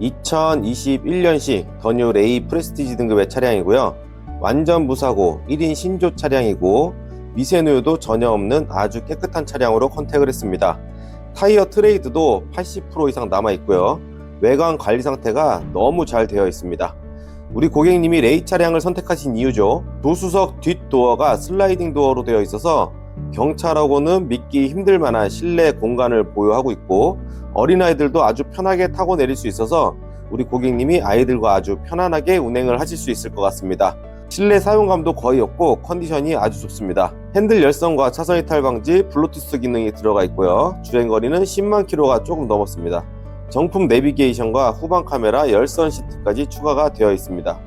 2021년식 더뉴 레이 프레스티지 등급의 차량이고요. 완전 무사고 1인 신조 차량이고 미세누유도 전혀 없는 아주 깨끗한 차량으로 컨택을 했습니다. 타이어 트레이드도 80% 이상 남아 있고요. 외관 관리 상태가 너무 잘 되어 있습니다. 우리 고객님이 레이 차량을 선택하신 이유죠. 도수석 뒷도어가 슬라이딩 도어로 되어 있어서 경차라고는 믿기 힘들 만한 실내 공간을 보유하고 있고 어린아이들도 아주 편하게 타고 내릴 수 있어서 우리 고객님이 아이들과 아주 편안하게 운행을 하실 수 있을 것 같습니다. 실내 사용감도 거의 없고 컨디션이 아주 좋습니다. 핸들 열선과 차선 이탈 방지, 블루투스 기능이 들어가 있고요. 주행 거리는 10만 킬로가 조금 넘었습니다. 정품 내비게이션과 후방 카메라, 열선 시트까지 추가가 되어 있습니다.